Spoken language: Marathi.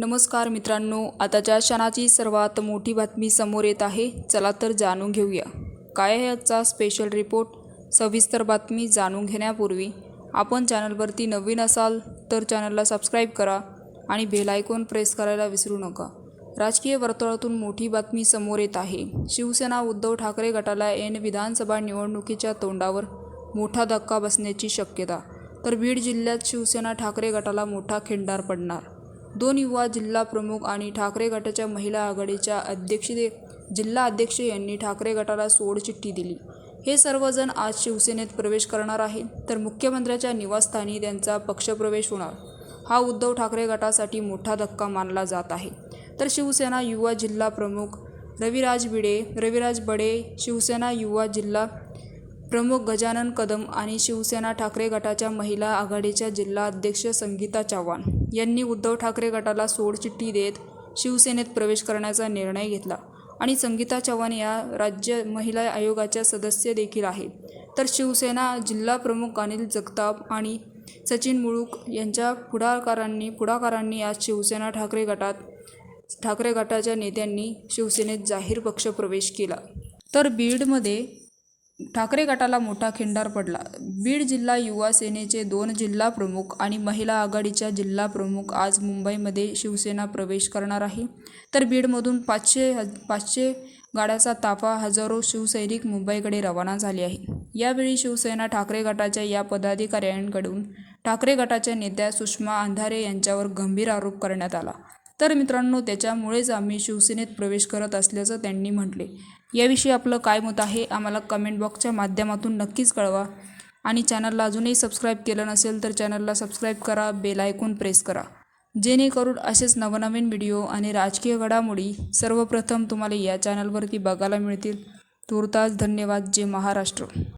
नमस्कार मित्रांनो आताच्या क्षणाची सर्वात मोठी बातमी समोर येत आहे. चला तर जाणून घेऊया. काय आहे आजचा स्पेशल रिपोर्ट सविस्तर बातमी जाणून घेण्यापूर्वी आपण चॅनलवरती नवीन असाल तर चॅनलला सबस्क्राईब करा आणि बेल आयकॉन प्रेस करायला विसरू नका. राजकीय वर्तुळातून मोठी बातमी समोर येत आहे. शिवसेना उद्धव ठाकरे गटाला एन विधानसभा निवडणुकीच्या तोंडावर मोठा धक्का बसण्याची शक्यता तर बीड जिल्ह्यात शिवसेना ठाकरे गटाला मोठा खिंडार पडणार. दोन युवा जिल्हा प्रमुख आणि ठाकरे गटाच्या महिला आघाडीच्या अध्यक्षते जिल्हा अध्यक्ष यांनी ठाकरे गटाला सोडचिठ्ठी दिली. हे सर्वजण आज शिवसेनेत प्रवेश करणार आहेत तर मुख्यमंत्र्याच्या निवासस्थानी त्यांचा पक्षप्रवेश होणार. हा उद्धव ठाकरे गटासाठी मोठा धक्का मानला जात आहे. तर शिवसेना युवा जिल्हा प्रमुख रविराज बिडे रविराज बडे शिवसेना युवा जिल्हा प्रमुख गजानन कदम आणि शिवसेना ठाकरे गटाच्या महिला आघाडीच्या जिल्हा अध्यक्ष संगीता चव्हाण यांनी उद्धव ठाकरे गटाला सोडचिठ्ठी देत शिवसेनेत प्रवेश करण्याचा निर्णय घेतला. आणि संगीता चव्हाण या राज्य महिला आयोगाच्या सदस्य देखील आहेत. तर शिवसेना जिल्हा प्रमुख अनिल जगताप आणि सचिन मुळूक यांच्या पुढाकारांनी पुढाकारांनी आज शिवसेना ठाकरे गटात ठाकरे गटाच्या नेत्यांनी शिवसेनेत जाहीर पक्षप्रवेश केला. तर बीडमध्ये ठाकरे गटाला मोठा खिंडार पडला. बीड जिल्हा युवा सेनेचे दोन जिल्हा प्रमुख आणि महिला आघाडीच्या जिल्हा प्रमुख आज मुंबईमध्ये शिवसेना प्रवेश करणार आहे. तर बीडमधून पाचशे ह पाचशे गाड्याचा ताफा हजारो शिवसैनिक मुंबईकडे रवाना झाले आहे यावेळी शिवसेना ठाकरे गटाच्या या पदाधिकाऱ्यांकडून ठाकरे गटाच्या नेत्या सुषमा अंधारे यांच्यावर गंभीर आरोप करण्यात आला. तर मित्रांनो त्याच्यामुळेच आम्ही शिवसेनेत प्रवेश करत असल्याचं त्यांनी म्हटले. याविषयी आपलं काय मत आहे आम्हाला कमेंट बॉक्सच्या माध्यमातून नक्कीच कळवा. आणि चॅनलला अजूनही सबस्क्राईब केलं नसेल तर चॅनलला सबस्क्राईब करा बेल आयकॉन प्रेस करा. जेणेकरून असेच नवनवीन व्हिडिओ आणि राजकीय घडामोडी सर्वप्रथम तुम्हाला या चॅनलवरती बघायला मिळतील. तुर्तास धन्यवाद जे महाराष्ट्र.